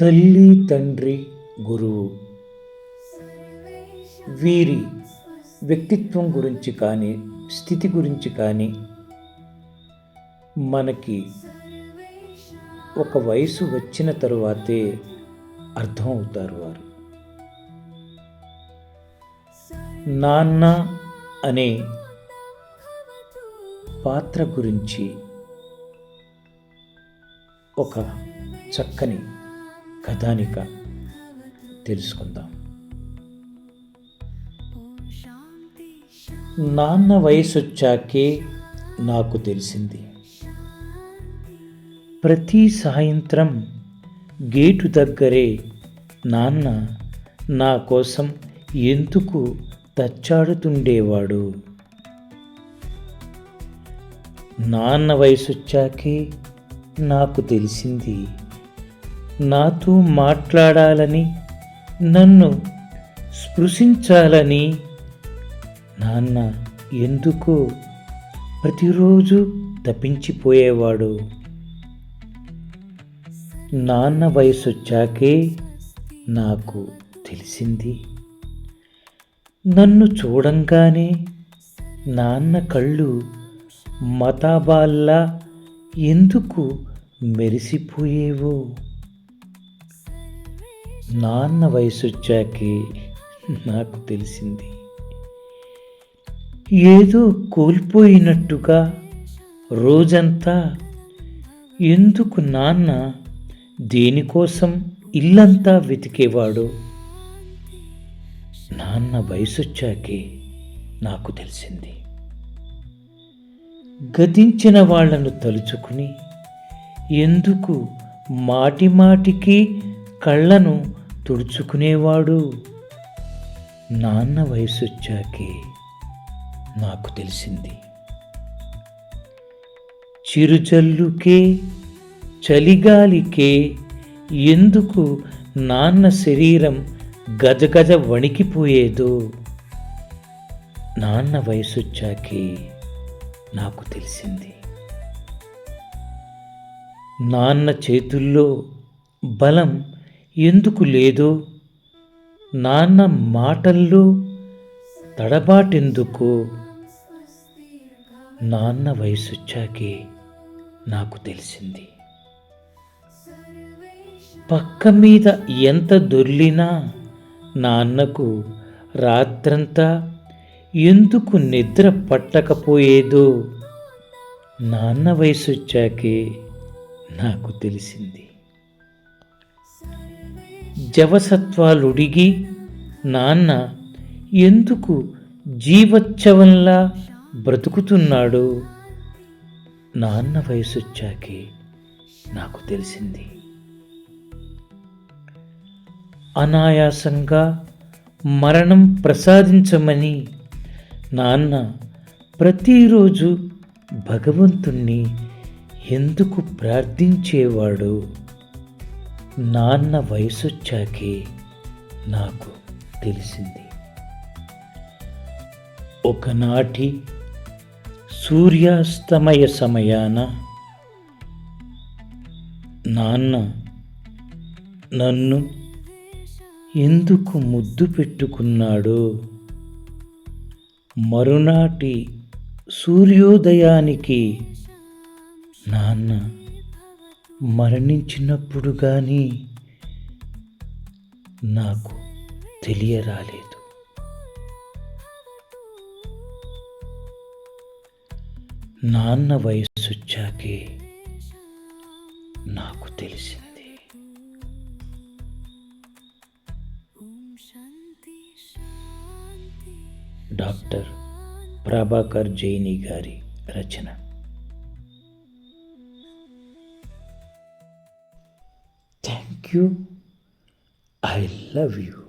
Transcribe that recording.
తల్లి తండ్రి గురువు. వీరి వ్యక్తిత్వం గురించి కానీ స్థితి గురించి కానీ మనకి ఒక వయసు వచ్చిన తరువాతే అర్థం అవుతారు వారు. నాన్న అనే పాత్ర గురించి ఒక చక్కని కథానిక తెలుసుకుందాం. నాన్న వయసు వచ్చాకే నాకు తెలిసింది. ప్రతి సాయంత్రం గేటు దగ్గరే నాన్న నా కోసం ఎందుకు తచ్చాడుతుండేవాడు? నాన్న వయసు వచ్చాకే నాకు తెలిసింది. నాతో మాట్లాడాలని నన్ను స్పృశించాలని నాన్న ఎందుకు ప్రతిరోజు తప్పించిపోయేవాడు నాన్న వయసు వచ్చాకే నాకు తెలిసింది. నన్ను చూడంగానే నాన్న కళ్ళు మతాబాల్లా ఎందుకు మెరిసిపోయేవో. నాన్న వయసు వచ్చాకే నాకు తెలిసింది. ఏదో కోల్పోయినట్టుగా రోజంతా ఎందుకు నాన్న దేనికోసం ఇల్లంతా వెతికేవాడు? నాన్న వయసొచ్చాకే నాకు తెలిసింది. గతించిన వాళ్ళను తలుచుకుని ఎందుకు మాటి మాటికి కళ్ళను తుడుచుకునేవాడు. నాన్న వయసొచ్చాకే నాకు తెలిసింది. చిరుచల్లుకే చలిగాలికే ఎందుకు నాన్న శరీరం గజగజ వణికిపోయేదో నాన్న వయసొచ్చాకే నాకు తెలిసింది. నాన్న చేతుల్లో బలం ఎందుకు లేదో నాన్న మాటల్లో తడబాటెందుకో? నాన్న వయసొచ్చాకే నాకు తెలిసింది. పక్క మీద ఎంత దొర్లినా నాన్నకు రాత్రంతా ఎందుకు నిద్ర పట్టకపోయేదో నాన్న వయసొచ్చాకే నాకు తెలిసింది. జవసత్వాలుడిగి నాన్న ఎందుకు జీవోత్సవంలా బ్రతుకుతున్నాడు? నాన్న వయసొచ్చాకే నాకు తెలిసింది. అనాయాసంగా మరణం ప్రసాదించమని నాన్న ప్రతిరోజు భగవంతుణ్ణి ఎందుకు ప్రార్థించేవాడు? నాన్న వయసొచ్చాకే నాకు తెలిసింది. ఒకనాటి సూర్యాస్తమయ సమయాన నాన్న నన్ను ఎందుకు ముద్దు పెట్టుకున్నాడో మరునాటి సూర్యోదయానికి నాన్న మరణించినప్పుడు కానీ నాకు తెలియరాలేదు. నాన్న వయసు వచ్చాకే నాకు తెలిసింది. డాక్టర్ ప్రభాకర్ జైని గారి రచన. you. I love you.